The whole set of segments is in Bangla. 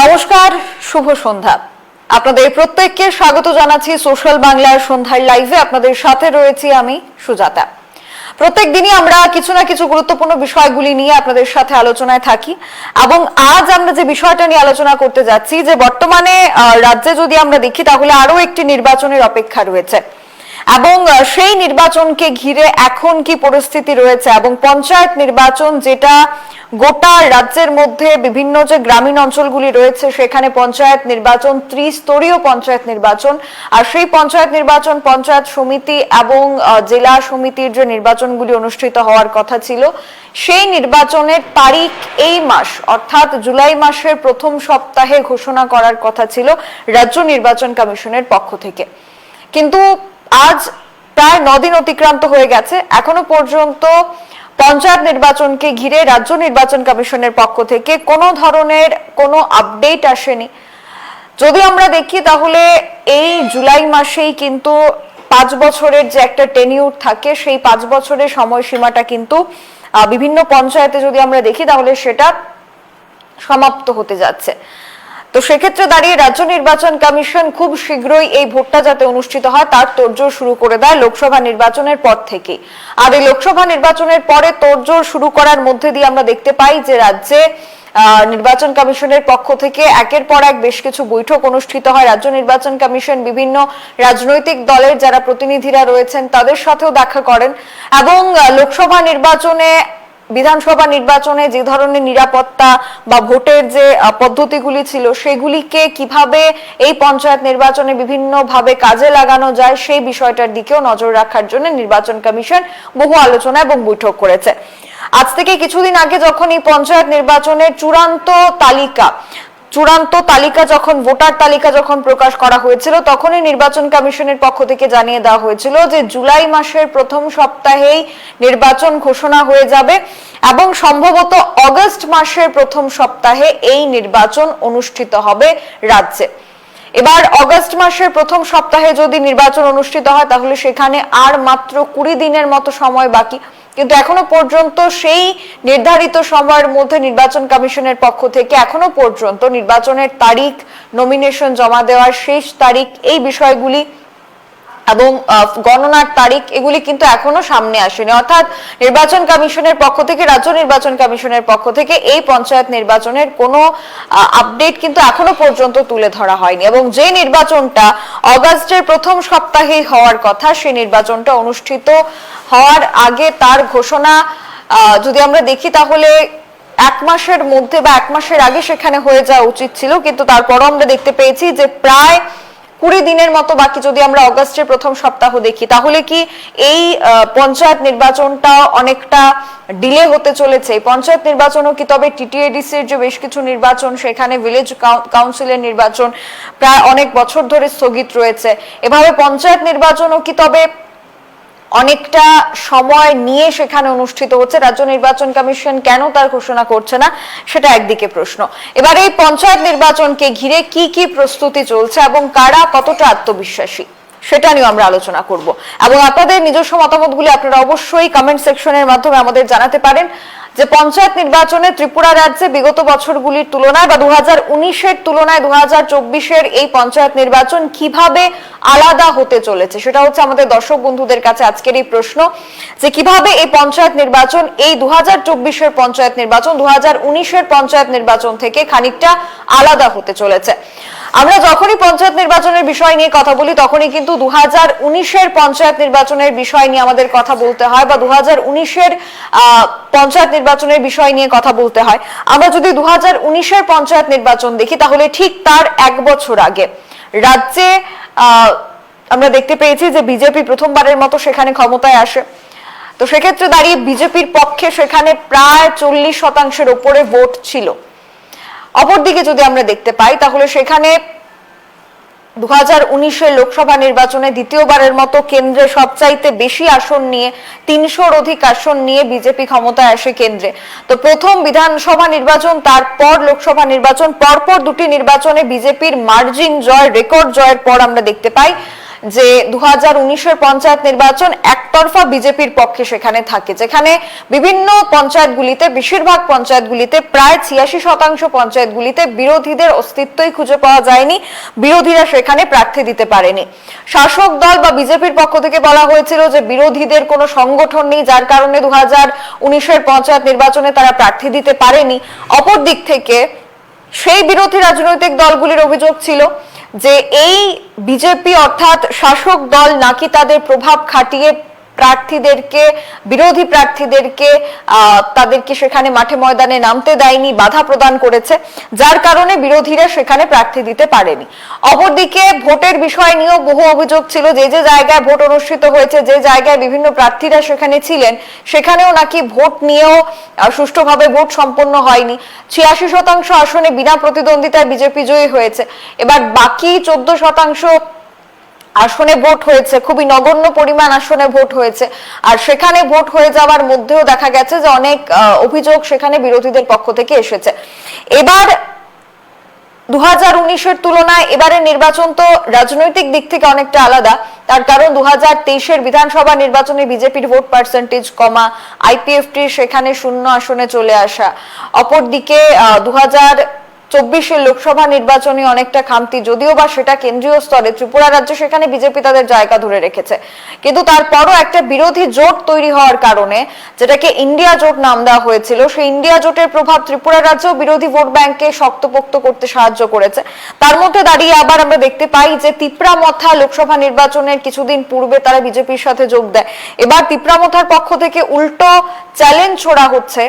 নমস্কার, শুভ সন্ধ্যা। আপনাদের প্রত্যেককে স্বাগত জানাচ্ছি সোশ্যাল বাংলার সন্ধ্যার লাইভে। আপনাদের সাথে রয়েছি আমি সুজাতা। প্রত্যেক দিনই আমরা কিছু না কিছু গুরুত্বপূর্ণ বিষয়গুলি নিয়ে আপনাদের সাথে আলোচনায় থাকি এবং আজ আমরা যে বিষয়টা নিয়ে আলোচনা করতে যাচ্ছি, যে বর্তমানে রাজ্যে যদি আমরা দেখি, তাহলে আরও একটি নির্বাচনের অপেক্ষা রয়েছে। এবং সেই নির্বাচনকে ঘিরে এখন কি পরিস্থিতি রয়েছে? এবং পঞ্চায়েত নির্বাচন যেটা গোটা রাজ্যের মধ্যে বিভিন্ন যে গ্রামীণ অঞ্চলগুলি রয়েছে, সেখানে পঞ্চায়েত নির্বাচন, ত্রিস্তরীয় পঞ্চায়েত নির্বাচন, আর সেই পঞ্চায়েত নির্বাচন, পঞ্চায়েত সমিতি এবং জেলা সমিতির যে নির্বাচনগুলি অনুষ্ঠিত হওয়ার কথা ছিল, সেই নির্বাচনের তারিখ এই মাস, অর্থাৎ জুলাই মাসের প্রথম সপ্তাহে ঘোষণা করার কথা ছিল রাজ্য নির্বাচন কমিশনের পক্ষ থেকে। কিন্তু আজ প্রায় নদিন অতিক্রান্ত হয়ে গেছে। এখনও পর্যন্ত পঞ্চায়েত নির্বাচনকে ঘিরে রাজ্য নির্বাচন কমিশনের পক্ষ থেকে কোনো ধরনের কোনো আপডেট আসেনি। যদি আমরা দেখি তাহলে এই জুলাই মাসেই কিন্তু পাঁচ বছরের যে একটা টেনিউর থাকে, সেই পাঁচ বছরের সময়সীমাটা কিন্তু বিভিন্ন পঞ্চায়েতে যদি আমরা দেখি তাহলে সেটা সমাপ্ত হতে যাচ্ছে। তো সেক্ষেত্রে দাঁড়িয়ে রাজ্য নির্বাচন কমিশন খুব শীঘ্রই এই ভোটটা যাতে অনুষ্ঠিত হয়, তার তোড়জোড় শুরু করে দেয় লোকসভা নির্বাচনের পর থেকে আর এই লোকসভা নির্বাচনের পরে তোড়জোড় শুরু করার মধ্যে দিয়ে আমরা দেখতে পাই যে রাজ্যে নির্বাচন কমিশনের পক্ষ থেকে একের পর এক বেশ কিছু বৈঠক অনুষ্ঠিত হয়। রাজ্য নির্বাচন কমিশন বিভিন্ন রাজনৈতিক দলের যারা প্রতিনিধিরা রয়েছেন, তাদের সাথেও দেখা করেন। এবং লোকসভা নির্বাচনে বিধানসভা নির্বাচনে যে ধরনের নিরাপত্তা বা ভোটের যে পদ্ধতিগুলি ছিল, সেগুলিকে কীভাবে এই পঞ্চায়েত নির্বাচনে বিভিন্নভাবে কাজে লাগানো যায়, সেই বিষয়টার দিকেও নজর রাখার জন্য নির্বাচন কমিশন বহু আলোচনা এবং বৈঠক করেছে। আজ থেকে কিছুদিন আগে যখন এই পঞ্চায়েত নির্বাচনের চূড়ান্ত তালিকা চূড়ান্ত তালিকা যখন, ভোটার তালিকা যখন প্রকাশ করা হয়েছিল, তখনই নির্বাচন কমিশনের পক্ষ থেকে জানিয়ে দেওয়া হয়েছিল যে জুলাই মাসের প্রথম সপ্তাহেই নির্বাচন ঘোষণা হয়ে যাবে এবং সম্ভবত অগস্ট মাসের প্রথম সপ্তাহে এই নির্বাচন অনুষ্ঠিত হবে রাজ্যে। এবার অগস্ট মাসের প্রথম সপ্তাহে যদি নির্বাচন অনুষ্ঠিত হয়, তাহলে সেখানে আর মাত্র কুড়ি দিনের মতো সময় বাকি। কিন্তু এখনও পর্যন্ত সেই নির্ধারিত সময়ের মধ্যে নির্বাচন কমিশনের পক্ষ থেকে এখনও পর্যন্ত নির্বাচনের তারিখ নমিনেশন জমা দেওয়ার শেষ তারিখ এই বিষয়গুলি এবং গণনার তারিখ এগুলি কিন্তু এখনও সামনে আসেনি। অর্থাৎ নির্বাচন কমিশনের পক্ষ থেকে, রাজ্য নির্বাচন কমিশনের পক্ষ থেকে এই পঞ্চায়েত নির্বাচনের কোনো আপডেট কিন্তু এখনও পর্যন্ত তুলে ধরা হয়নি। এবং যে নির্বাচনটা অগাস্টের প্রথম সপ্তাহে হওয়ার কথা সেই নির্বাচনটা অনুষ্ঠিত হওয়ার আগে তার ঘোষণা যদি আমরা দেখি তাহলে এক মাসের মধ্যে বা এক মাসের আগে সেখানে হয়ে যাওয়া উচিত ছিল। কিন্তু তারপরও আমরা দেখতে পেয়েছি যে প্রায় কুড়ি দিনের মতো বাকি যদি আমরা অগস্টের প্রথম সপ্তাহ দেখি, তাহলে কি এই পঞ্চায়েত নির্বাচনটা অনেকটা ডিলে হতে চলেছে? পঞ্চায়েত নির্বাচনও কি তবে টিটিএডিসির যে বেশ কিছু নির্বাচন, সেখানে ভিলেজ কাউন্সিলের নির্বাচন প্রায় অনেক বছর ধরে স্থগিত রয়েছে। এভাবে পঞ্চায়েত নির্বাচনও কি তবে অনেকটা সময় নিয়ে সেখানে অনুষ্ঠিত হচ্ছে। রাজ্য নির্বাচন কমিশন কেন তার ঘোষণা করছে না, সেটা একদিকে প্রশ্ন। এবার এই পঞ্চায়েত নির্বাচনকে ঘিরে কি কি প্রস্তুতি চলছে এবং কারা কতটা আত্মবিশ্বাসী, সেটা নিয়ে আমরা আলোচনা করব। এবং আপনাদের নিজস্ব মতামতগুলি আপনারা অবশ্যই কমেন্ট সেকশনের মাধ্যমে আমাদের জানাতে পারেন। যে পঞ্চায়েত নির্বাচনে ত্রিপুরা রাজ্যে বিগত বছরগুলির তুলনায় বা দু হাজার উনিশের তুলনায় দু হাজার চব্বিশের এই পঞ্চায়েত নির্বাচন কীভাবে আলাদা হতে চলেছে? সেটা হচ্ছে আমাদের দর্শক বন্ধুদের কাছে আজকের এই প্রশ্ন যে কীভাবে এই পঞ্চায়েত নির্বাচন, এই দু হাজার চব্বিশের পঞ্চায়েত নির্বাচন দু হাজার উনিশের পঞ্চায়েত নির্বাচন থেকে খানিকটা আলাদা হতে চলেছে? আমরা যখনই পঞ্চায়েত নির্বাচনের বিষয় নিয়ে কথা বলি, তখনই কিন্তু দু হাজার উনিশের পঞ্চায়েত নির্বাচনের বিষয় নিয়ে আমাদের কথা বলতে হয় বা দু হাজার উনিশের পঞ্চায়েত নির্বাচনের বিষয় নিয়ে কথা বলতে হয়। আমরা যদি দু হাজার উনিশের পঞ্চায়েত নির্বাচন দেখি, তাহলে ঠিক তার এক বছর আগে রাজ্যে আমরা দেখতে পেয়েছি যে বিজেপি প্রথমবারের মতো সেখানে ক্ষমতায় আসে। তো সেক্ষেত্রে দাঁড়িয়ে বিজেপির পক্ষে সেখানে প্রায় চল্লিশ শতাংশের ওপরে ভোট ছিল। অপরদিকে যদি আমরা দেখতে পাই, তাহলে সেখানে দু হাজার লোকসভা নির্বাচনে দ্বিতীয়বারের মতো কেন্দ্রে সবচাইতে বেশি আসন নিয়ে, তিনশোর অধিক আসন নিয়ে বিজেপি ক্ষমতায় আসে কেন্দ্রে। তো প্রথম বিধানসভা নির্বাচন, তারপর লোকসভা নির্বাচন, পরপর দুটি নির্বাচনে বিজেপির মার্জিন জয়, রেকর্ড জয়ের পর আমরা দেখতে পাই যে দু হাজার উনিশের পঞ্চায়েত নির্বাচন একতরফা বিজেপির পক্ষে সেখানে থাকে, যেখানে বিভিন্ন পঞ্চায়েতগুলিতে, বেশিরভাগ পঞ্চায়েতগুলিতে প্রায় ছিয়াশি শতাংশ পঞ্চায়েতগুলিতে বিরোধীদের অস্তিত্বই খুঁজে পাওয়া যায়নি, বিরোধীরা সেখানে প্রার্থী দিতে পারেনি। শাসক দল বা বিজেপির পক্ষ থেকে বলা হয়েছিল যে বিরোধীদের কোনো সংগঠন নেই, যার কারণে দু হাজার উনিশের পঞ্চায়েত নির্বাচনে তারা প্রার্থী দিতে পারেনি। অপর দিক থেকে সেই বিরোধী রাজনৈতিক দলগুলির অভিযোগ ছিল যে এই বিজেপি অর্থাৎ শাসক দল নাকি তাদের প্রভাব খাটিয়ে প্রার্থীদেরকে, বিরোধী প্রার্থীদেরকে তাদেরকে সেখানে মাঠে ময়দানে নামতে দেয়নি, বাধা প্রদান করেছে, যার কারণে বিরোধীরা সেখানে প্রার্থী দিতে পারেনি। অপরদিকে ভোটের বিষয় নিয়েও বহু অভিযোগ ছিল, যে যে জায়গায় ভোট অনুষ্ঠিত হয়েছে, যে জায়গায় বিভিন্ন প্রার্থীরা সেখানে ছিলেন, সেখানেও নাকি ভোট নিয়েও সুষ্ঠুভাবে ভোট সম্পন্ন হয়নি। ছিয়াশি শতাংশ আসনে বিনা প্রতিদ্বন্দ্বিতায় বিজেপি জয়ী হয়েছে। এবার বাকি চোদ্দ শতাংশ আসনে ভোট হয়েছে, খুবই নগণ্য পরিমাণ আসনে ভোট হয়েছে। আর সেখানে ভোট হয়ে যাওয়ার মধ্যেও দেখা গেছে যে অনেক অভিযোগ সেখানে বিরোধীদের পক্ষ থেকে এসেছে। এবার দু হাজার উনিশের তুলনায় এবারে নির্বাচন তো রাজনৈতিক দিক থেকে অনেকটা আলাদা। তার কারণ দু হাজার তেইশের বিধানসভা নির্বাচনে বিজেপির ভোট পার্সেন্টেজ কমা আইপিএফটির সেখানে শূন্য আসনে চলে আসা। অপরদিকে দু হাজার চব্বিশের লোকসভা নির্বাচনে অনেকটা খামতি, যদিও বা সেটা কেন্দ্রীয় স্তরে, ত্রিপুরা রাজ্য সেখানে বিজেপি তাদের জায়গা ধরে রেখেছে। কিন্তু তারপরও একটা বিরোধী জোট তৈরি হওয়ার কারণে, যেটাকে ইন্ডিয়া জোট নাম দেওয়া হয়েছিল, সেই ইন্ডিয়া জোটের প্রভাব ত্রিপুরা রাজ্য বিরোধী ভোট ব্যাংকে শক্তপোক্ত করতে সাহায্য করেছে। তার মধ্যে দাঁড়িয়ে আবার আমরা দেখতে পাই যে তিপ্রামথা লোকসভা নির্বাচনের কিছুদিন পূর্বে তারা বিজেপির সাথে যোগ দেয়। এবার তিপ্রামথার পক্ষ থেকে উল্টো চ্যালেঞ্জ ছোড়া হচ্ছে।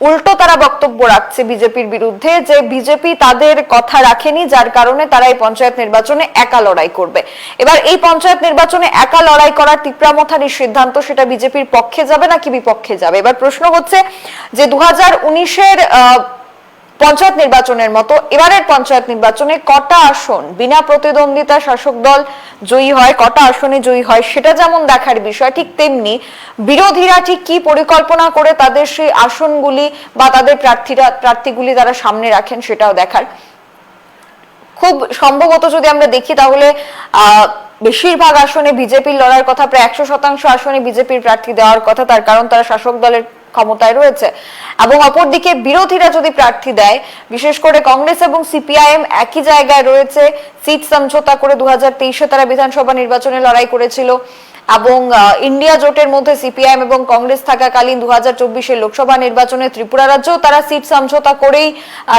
উল্টো তারা বক্তব্য রাখছে বিজেপির বিরুদ্ধে যে বিজেপি তাদের কথা রাখেনি, যার কারণে তারা এই পঞ্চায়েত নির্বাচনে একা লড়াই করবে। এবার এই পঞ্চায়েত নির্বাচনে একা লড়াই করার তিপ্রামথার সিদ্ধান্ত সেটা বিজেপির পক্ষে যাবে নাকি বিপক্ষে যাবে? এবার প্রশ্ন হচ্ছে যে দু হাজার উনিশের পঞ্চায়েত নির্বাচনের মতো, এবারের পঞ্চায়েত নির্বাচনে কটা আসন বিনা প্রতিদ্বন্দ্বিতা শাসক দল জয়ী হয়, কটা আসনে জয়ী হয়, সেটা যেমন দেখার বিষয়, ঠিক তেমনি বিরোধীরা ঠিক কি পরিকল্পনা করে তাদের সেই আসনগুলি বা তাদের প্রার্থীরা, প্রার্থীগুলি তারা সামনে রাখেন সেটাও দেখার। খুব সম্ভবত যদি আমরা দেখি তাহলে বেশিরভাগ আসনে বিজেপির লড়ার কথা, প্রায় একশো শতাংশ আসনে বিজেপির প্রার্থী দেওয়ার কথা, তার কারণ তারা শাসক দলের ক্ষমতায় রয়েছে। এবং অপরদিকে বিরোধীরা যদি প্রার্থী দেয়, বিশেষ করে কংগ্রেস এবং সিপিআইএম একই জায়গায় রয়েছে, সিট সমঝোতা করে দু তারা বিধানসভা নির্বাচনে লড়াই করেছিল। এবং ইন্ডিয়া জোটের মধ্যে সিপিআইএম এবং কংগ্রেস থাকাকালীন দু হাজার লোকসভা নির্বাচনে ত্রিপুরা রাজ্যেও তারা সিট সমঝোতা করেই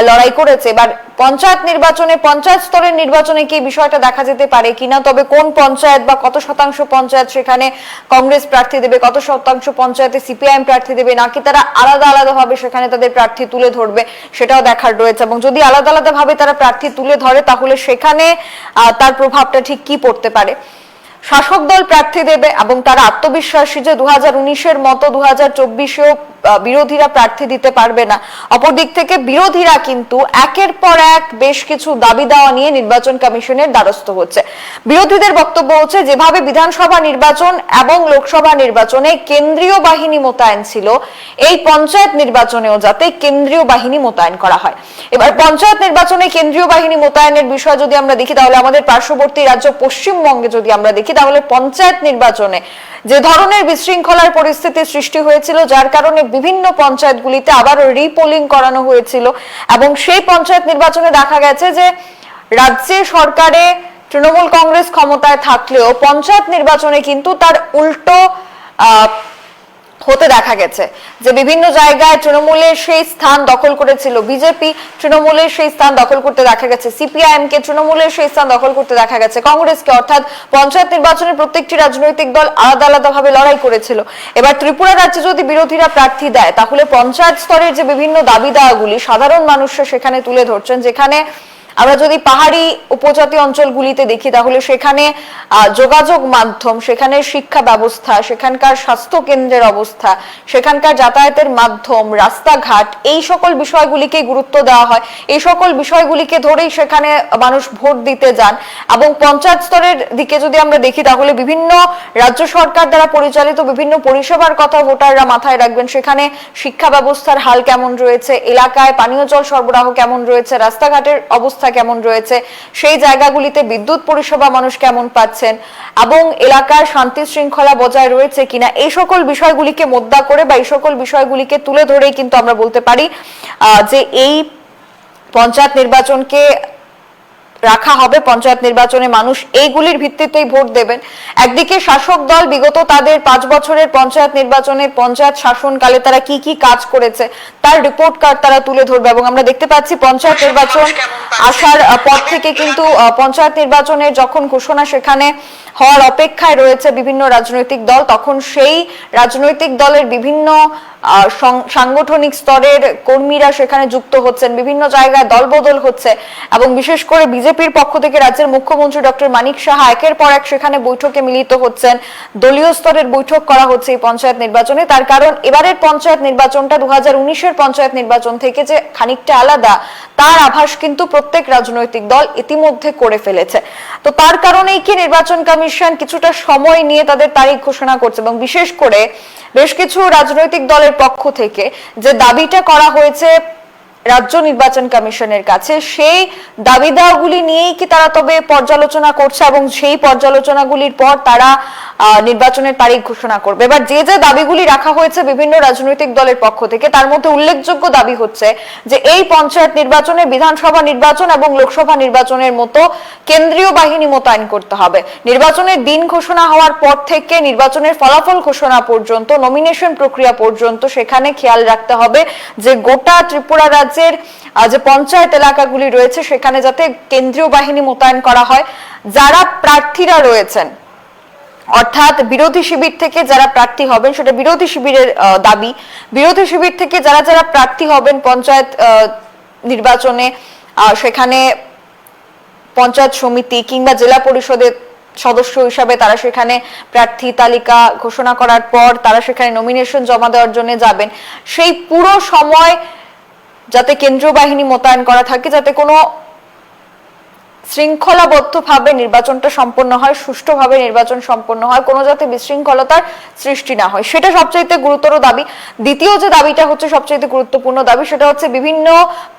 লড়াই করেছে। এবার পঞ্চায়েত নির্বাচনে, পঞ্চায়েত স্তরের নির্বাচনে কি বিষয়টা দেখা যেতে পারে কিনা? তবে কোন পঞ্চায়েত বা কত শতাংশ পঞ্চায়েত সেখানে কংগ্রেস প্রার্থী দেবে, কত শতাংশ পঞ্চায়েতে সিপিআইএম প্রার্থী দেবে, নাকি তারা আলাদা আলাদা ভাবে সেখানে তাদের প্রার্থী তুলে ধরবে, সেটাও দেখার রয়েছে। এবং যদি আলাদা আলাদা ভাবে তারা প্রার্থী তুলে ধরে, তাহলে সেখানে তার প্রভাবটা ঠিক কি পড়তে পারে? শাসক দল প্রার্থী দেবে এবং তারা আত্মবিশ্বাসী যে দু হাজার উনিশের মতো দু হাজার চব্বিশেও বিরোধীরা প্রার্থী দিতে পারবে না। অপরদিক থেকে বিরোধীরা কিন্তু একের পর এক বেশ কিছু দাবি দেওয়া নিয়ে নির্বাচন কমিশনের দ্বারস্থ হচ্ছে। বিরোধীদের বক্তব্য হচ্ছে, যেভাবে বিধানসভা নির্বাচন এবং লোকসভা নির্বাচনে কেন্দ্রীয় বাহিনী মোতায়েন ছিল, এই পঞ্চায়েত নির্বাচনেও যাতে কেন্দ্রীয় বাহিনী মোতায়েন করা হয়। এবার পঞ্চায়েত নির্বাচনে কেন্দ্রীয় বাহিনী মোতায়েনের বিষয় যদি আমরা দেখি, তাহলে আমাদের পার্শ্ববর্তী রাজ্য পশ্চিমবঙ্গে যদি আমরা দেখি, তাহলে পঞ্চায়েত নির্বাচনে যে ধরনের বিশৃঙ্খলার পরিস্থিতি সৃষ্টি হয়েছিল, যার কারণে বিভিন্ন পঞ্চায়েতগুলিতে আবারও রিপোলিং করানো হয়েছিল এবং সেই পঞ্চায়েত নির্বাচনে দেখা গেছে যে রাজ্যে সরকারে তৃণমূল কংগ্রেস ক্ষমতায় থাকলেও পঞ্চায়েত নির্বাচনে কিন্তু তার উল্টো হতে দেখা গেছে যে বিভিন্ন জায়গায় তৃণমূলের সেই স্থান দখল করেছিল বিজেপি, তৃণমূলের সেই স্থান দখল করতে দেখা গেছে সিপিআইএম কে তৃণমূলের সেই স্থান দখল করতে দেখা গেছে কংগ্রেসকে। অর্থাৎ পঞ্চায়েত নির্বাচনে প্রত্যেকটি রাজনৈতিক দল আলাদা আলাদা ভাবে লড়াই করেছিল। এবার ত্রিপুরা রাজ্যে যদি বিরোধীরা প্রার্থী দেয়, তাহলে পঞ্চায়েত স্তরের যে বিভিন্ন দাবি দাওয়াগুলি সাধারণ মানুষরা সেখানে তুলে ধরছেন, যেখানে আমরা যদি পাহাড়ি উপজাতি অঞ্চলগুলিতে দেখি, তাহলে সেখানে যোগাযোগ মাধ্যম, সেখানে শিক্ষা ব্যবস্থা, সেখানকার স্বাস্থ্য কেন্দ্রের অবস্থা, সেখানকার যাতায়াতের মাধ্যম, রাস্তাঘাট, এই সকল বিষয়গুলিকে গুরুত্ব দেওয়া হয়। এই সকল বিষয়গুলিকে ধরেই সেখানে মানুষ ভোট দিতে যান এবং পঞ্চায়েত স্তরের দিকে যদি আমরা দেখি, তাহলে বিভিন্ন রাজ্য সরকার দ্বারা পরিচালিত বিভিন্ন পরিষেবার কথা ভোটাররা মাথায় রাখবেন। সেখানে শিক্ষা ব্যবস্থার হাল কেমন রয়েছে? এলাকায় পানীয় জল সরবরাহ কেমন রয়েছে? রাস্তাঘাটের অবস্থা অবস্থা কেমন রয়েছে? সেই জায়গাগুলিতে বিদ্যুৎ পরিষেবা মানুষ কেমন পাচ্ছেন? এবং এলাকার শান্তি শৃঙ্খলা বজায় রয়েছে কিনা? এই সকল বিষয়গুলিকে মোদ্দা করে বা এই সকল বিষয়গুলিকে তুলে ধরেই কিন্তু আমরা বলতে পারি যে এই পঞ্চায়েত নির্বাচনকে রাখা হবে, পঞ্চায়েত নির্বাচনে মানুষ এইগুলির ভিত্তিতেই ভোট দেবেন। একদিকে শাসক দল, বিগত তাদের পাঁচ বছরের পঞ্চায়েত নির্বাচনে পঞ্চায়েত শাসনকালে তারা কি কি কাজ করেছে, তার রিপোর্ট কার্ড তারা তুলে ধরবে এবং আমরা দেখতে পাচ্ছি পঞ্চায়েত নির্বাচন আসার পর থেকে কিন্তু পঞ্চায়েত নির্বাচনের যখন ঘোষণা সেখানে হওয়ার অপেক্ষায় রয়েছে বিভিন্ন রাজনৈতিক দল, তখন সেই রাজনৈতিক দলের বিভিন্ন সাংগঠনিক স্তরের কর্মীরা সেখানে যুক্ত হচ্ছেন, বিভিন্ন জায়গায় দলবদল হচ্ছে এবং বিশেষ করে বিজেপির পক্ষ থেকে রাজ্যের মুখ্যমন্ত্রী ডক্টর মানিক সাহা একের পর এক সেখানে বৈঠকে মিলিত হচ্ছেন। দলীয় স্তরের বৈঠক করা হচ্ছে এই পঞ্চায়েত নির্বাচনে। তার কারণ এবারের পঞ্চায়েত নির্বাচনটা দু হাজার পঞ্চায়েত নির্বাচন থেকে যে খানিকটা আলাদা, তার আভাস কিন্তু প্রত্যেক রাজনৈতিক দল ইতিমধ্যে করে ফেলেছে। তো তার কারণেই কি নির্বাচন কমিশন কিছুটা সময় নিয়ে তাদের তারিখ ঘোষণা করছে এবং বিশেষ করে বেশ কিছু রাজনৈতিক দলের পক্ষ থেকে যে দাবিটা করা হয়েছে রাজ্য নির্বাচন কমিশনের কাছে। সেই দাবি দাওয়াগুলি নিয়েই কি তারা তবে পর্যালোচনা করছে এবং সেই পর্যালোচনাগুলির পর তারা নির্বাচনের তারিখ ঘোষণা করবে। এবার যে যে দাবিগুলি রাখা হয়েছে বিভিন্ন রাজনৈতিক দলের পক্ষ থেকে, তার মধ্যে উল্লেখযোগ্য দাবি হচ্ছে যে এই পঞ্চায়েত নির্বাচনে, বিধানসভা নির্বাচন এবং লোকসভা নির্বাচনের মতো কেন্দ্রীয় বাহিনী মোতায়েন করতে হবে। নির্বাচনের দিন ঘোষণা হওয়ার পর থেকে নির্বাচনের ফলাফল ঘোষণা পর্যন্ত নমিনেশন প্রক্রিয়া পর্যন্ত সেখানে খেয়াল রাখতে হবে যে গোটা ত্রিপুরা রাজ্যের যে পঞ্চায়েত এলাকাগুলি রয়েছে সেখানে যাতে কেন্দ্রীয় বাহিনী মোতায়েন করা হয়, যারা প্রার্থীরা রয়েছেন। অর্থাৎ বিরোধী শিবির থেকে যারা প্রার্থী হবেন, সেটা বিরোধী শিবিরের দাবি। বিরোধী শিবির থেকে যারা যারা প্রার্থী হবেন পঞ্চায়েত নির্বাচনে সেখানে পঞ্চায়েত সমিতি কিংবা জেলা পরিষদের সদস্য হিসাবে তারা সেখানে প্রার্থী তালিকা ঘোষণা করার পর তারা সেখানে নমিনেশন জমা দেওয়ার জন্য যাবেন। সেই পুরো সময় যাতে কেন্দ্রীয় বাহিনী মোতায়েন করা থাকে, যাতে কোনো শৃঙ্খলাবদ্ধভাবে নির্বাচনটা সম্পন্ন হয়, সুষ্ঠুভাবে নির্বাচন সম্পন্ন হয়, কোনো যাতে বিশৃঙ্খলতার সৃষ্টি না হয়। সেটা সবচাইতে গুরুতর দাবি। দ্বিতীয় যে দাবিটা হচ্ছে সবচাইতে গুরুত্বপূর্ণ দাবি, সেটা হচ্ছে বিভিন্ন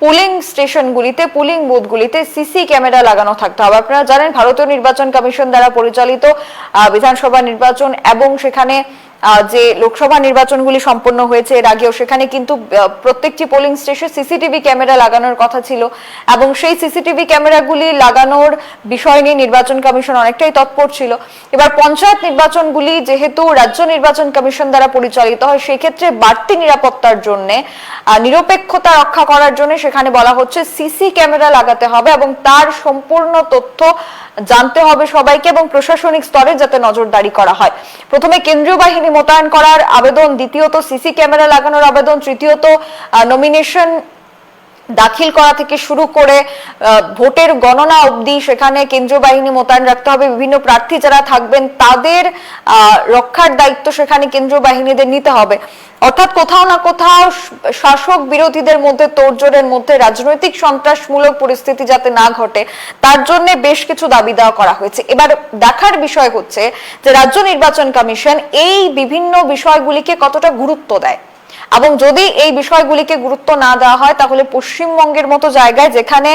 পুলিং স্টেশনগুলিতে, পুলিং বুথগুলিতে সিসি ক্যামেরা লাগানো থাকতে হবে। আপনারা জানেন, ভারতীয় নির্বাচন কমিশন দ্বারা পরিচালিত বিধানসভা নির্বাচন এবং সেখানে যে লোকসভা নির্বাচনগুলি সম্পন্ন হয়েছে, এর আগেও সেখানে কিন্তু প্রত্যেকটি পোলিং স্টেশন সিসিটিভি ক্যামেরা লাগানোর কথা ছিল এবং সেই সিসিটিভি ক্যামেরাগুলি লাগানোর বিষয় নিয়ে নির্বাচন কমিশন অনেকটাই তৎপর ছিল। এবার পঞ্চায়েত নির্বাচনগুলি যেহেতু রাজ্য নির্বাচন কমিশন দ্বারা পরিচালিত হয় সেই ক্ষেত্রে বাড়তি নিরাপত্তার জন্য নিরপেক্ষতা রক্ষা করার জন্য সেখানে বলা হচ্ছে সিসি ক্যামেরা লাগাতে হবে এবং তার সম্পূর্ণ তথ্য জানতে হবে সবাইকে এবং প্রশাসনিক স্তরে যাতে নজরদারি করা হয়। প্রথমে কেন্দ্রীয় বাহিনী মোতায়েন করার আবেদন দ্বিতীয়ত সিসি ক্যামেরা লাগানোর আবেদন তৃতীয়ত নমিনেশন দাখিল করা থেকে শুরু করে ভোটের গণনা অবধি সেখানে কেন্দ্রীয় বাহিনী মোতায়েন রাখতে হবে। বিভিন্ন প্রার্থী যারা থাকবেন তাদের রক্ষার দায়িত্ব সেখানে কেন্দ্রীয় বাহিনীদের নিতে হবে। অর্থাৎ কোথাও না কোথাও শাসক বিরোধীদের মধ্যে তোড়জোড়ের মধ্যে রাজনৈতিক সন্ত্রাসমূলক পরিস্থিতি যাতে না ঘটে, তার জন্য বেশ কিছু দাবি দেওয়া করা হয়েছে। এবার দেখার বিষয় হচ্ছে যে, রাজ্য নির্বাচন কমিশন এই বিভিন্ন বিষয়গুলিকে কতটা গুরুত্ব দেয়? এবং যদি এই বিষয়গুলিকে গুরুত্ব না দেওয়া হয়, তাহলে পশ্চিমবঙ্গের মতো জায়গায় যেখানে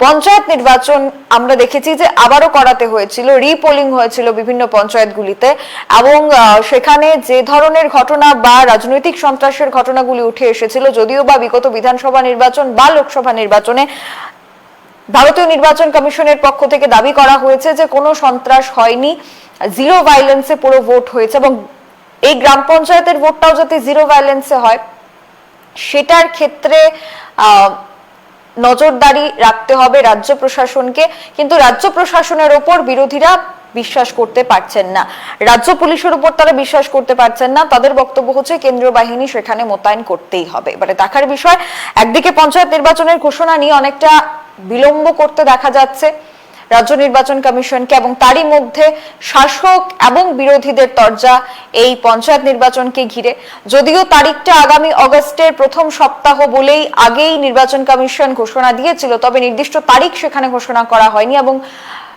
পঞ্চায়েত নির্বাচন আমরা দেখেছি যে আবারও করাতে হয়েছিল, রিপোলিং হয়েছিল বিভিন্ন পঞ্চায়েতগুলিতে এবং সেখানে যে ধরনের ঘটনা বা রাজনৈতিক সন্ত্রাসের ঘটনাগুলি উঠে এসেছিল, যদিও বা বিগত বিধানসভা নির্বাচন বা লোকসভা নির্বাচনে ভারতীয় নির্বাচন কমিশনের পক্ষ থেকে দাবি করা হয়েছে যে কোনো সন্ত্রাস হয়নি, জিরো ভাইলেন্সে পুরো ভোট হয়েছে এবং এই গ্রাম পঞ্চায়েতের ভোটটাও যাতে জিরো ভাইলেন্সে হয়, সেটার ক্ষেত্রে নজরদারি রাখতে হবে রাজ্য প্রশাসনকে, কিন্তু রাজ্য প্রশাসনের ওপর বিরোধীরা বিশ্বাস করতে পারছেন না। রাজ্য পুলিশের উপর তারা বিশ্বাস করতে পারছেন না। তাদের বক্তব্য হচ্ছে, কেন্দ্রীয় বাহিনী সেখানে মোতায়েন করতেই হবে। এবারে দেখার বিষয়, একদিকে পঞ্চায়েত নির্বাচনের ঘোষণা নিয়ে অনেকটা বিলম্ব করতে দেখা যাচ্ছে। রাজ্য নির্বাচন কমিশনকে এবং তারই মধ্যে শাসক এবং বিরোধীদের তরজা এই পঞ্চায়েত নির্বাচনকে ঘিরে। যদিও তারিখটা আগামী অগস্টের প্রথম সপ্তাহ বলেই আগেই নির্বাচন কমিশন ঘোষণা দিয়েছিল, তবে নির্দিষ্ট তারিখ সেখানে ঘোষণা করা হয়নি এবং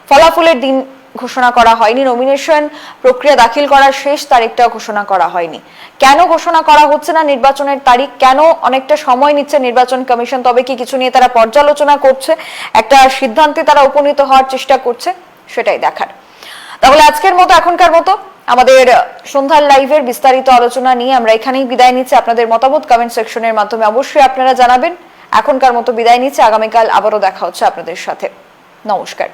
ফলাফলের দিন ঘোষণা করা হয়নি। নমিনেশন প্রক্রিয়া দাখিল করার শেষ তারিখটাও ঘোষণা করা হয়নি। কেন ঘোষণা করা হচ্ছে না নির্বাচনের তারিখ? কেন অনেকটা সময় নিচ্ছে নির্বাচন কমিশন? তবে কি কিছু নিয়ে তারা পর্যালোচনা করছে? একটা সিদ্ধান্তে তারা উপনীত হওয়ার চেষ্টা করছে, সেটাই দেখার। তাহলে আজকের মতো, এখনকার মতো আমাদের সন্ধ্যার লাইভের বিস্তারিত আলোচনা নিয়ে আমরা এখানেই বিদায় নিচ্ছি। আপনাদের মতামত কমেন্ট সেকশনের মাধ্যমে অবশ্যই আপনারা জানাবেন। এখনকার মতো বিদায় নিচ্ছি। আগামীকাল আবারও দেখা হচ্ছে আপনাদের সাথে। নমস্কার।